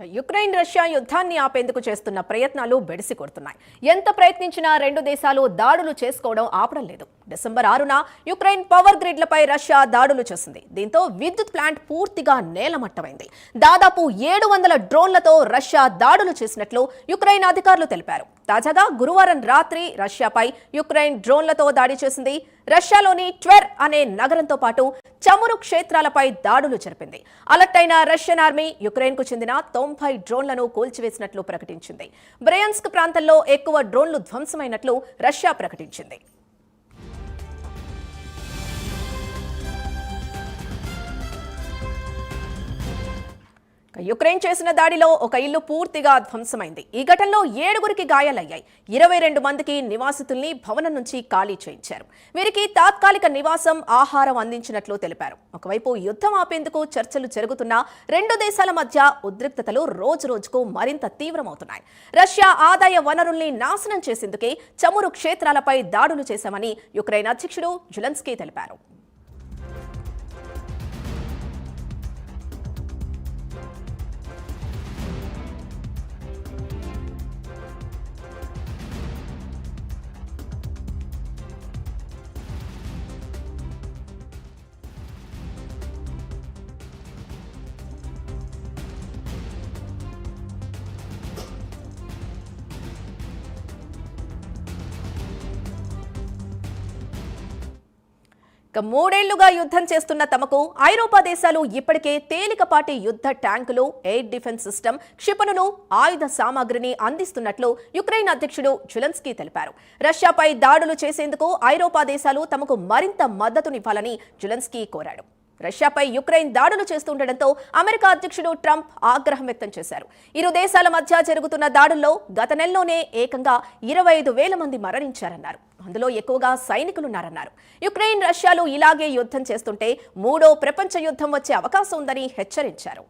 Ukraine Russia యుద్ధాన్ని ఆపేందుకు చేస్తున్న ప్రయత్నాలు బెడిసి కొడుతున్నాయి ఎంత ప్రయత్నించినా రెండు దేశాలు దాడులు చేసుకోవడం ఆపడం లేదు. డిసెంబర్ ఆరున యుక్రెయిన్ పవర్ గ్రిడ్లపై రష్యా దాడులు చేసింది. దీంతో విద్యుత్ ప్లాంట్ పూర్తిగా నేలమట్టమైంది. దాదాపు ఏడు వందల డ్రోన్లతో రష్యా దాడులు చేసినట్లు యుక్రెయిన్ అధికారులు తెలిపారు. తాజాగా గురువారం రాత్రి రష్యాపై యుక్రెయిన్ డ్రోన్లతో దాడి చేసింది. రష్యాలోని ట్వెర్ అనే నగరంతో పాటు చమురు క్షేత్రాలపై దాడులు జరిపింది. అలర్ట్ అయిన రష్యన్ ఆర్మీ యుక్రెయిన్కు చెందిన తొంభై డ్రోన్లను కూల్చివేసినట్లు ప్రకటించింది. బ్రయాన్స్క్ ప్రాంతంలో ఎక్కువ డ్రోన్లు ధ్వంసమైనట్లు రష్యా ప్రకటించింది. యుక్రెయిన్ చేసిన దాడిలో ఒక ఇల్లు పూర్తిగా ధ్వంసమైంది. ఈ ఘటనలో ఏడుగురికి గాయాలయ్యాయి. ఇరవై రెండు మందికి నివాసితుల్ని భవనం నుంచి ఖాళీ చేయించారు. వీరికి తాత్కాలిక నివాసం ఆహారం అందించినట్లు తెలిపారు. ఒకవైపు యుద్ధం ఆపేందుకు చర్చలు జరుగుతున్నా రెండు దేశాల మధ్య ఉద్రిక్తతలు రోజు రోజుకు మరింత తీవ్రమవుతున్నాయి. రష్యా ఆదాయ వనరుల్ని నాశనం చేసేందుకే చమురు క్షేత్రాలపై దాడులు చేశామని యుక్రెయిన్ అధ్యక్షుడు జులెన్స్కీ తెలిపారు. ఇక మూడేళ్ళుగా యుద్ధం చేస్తున్న తమకు ఐరోపా దేశాలు ఇప్పటికే తేలికపాటి యుద్ధ ట్యాంకులు ఎయిర్ డిఫెన్స్ సిస్టమ్ క్షిపణులు ఆయుధ సామాగ్రిని అందిస్తున్నట్లు యుక్రెయిన్ అధ్యక్షుడు జులెన్స్కీ తెలిపారు. రష్యాపై దాడులు చేసేందుకు ఐరోపా దేశాలు తమకు మరింత మద్దతునివ్వాలని జులెన్స్కీ కోరాడు. రష్యాపై యుక్రెయిన్ దాడులు చేస్తుండటంతో అమెరికా అధ్యక్షుడు ట్రంప్ ఆగ్రహం వ్యక్తం చేశారు. ఇరు దేశాల మధ్య జరుగుతున్న దాడుల్లో గత నెలలోనే ఏకంగా ఇరవై ఐదు వేల మంది మరణించారన్నారు. అందులో ఎక్కువగా సైనికులున్నారన్నారు. యుక్రెయిన్ రష్యాలు ఇలాగే యుద్ధం చేస్తుంటే మూడో ప్రపంచ యుద్ధం వచ్చే అవకాశం ఉందని హెచ్చరించారు.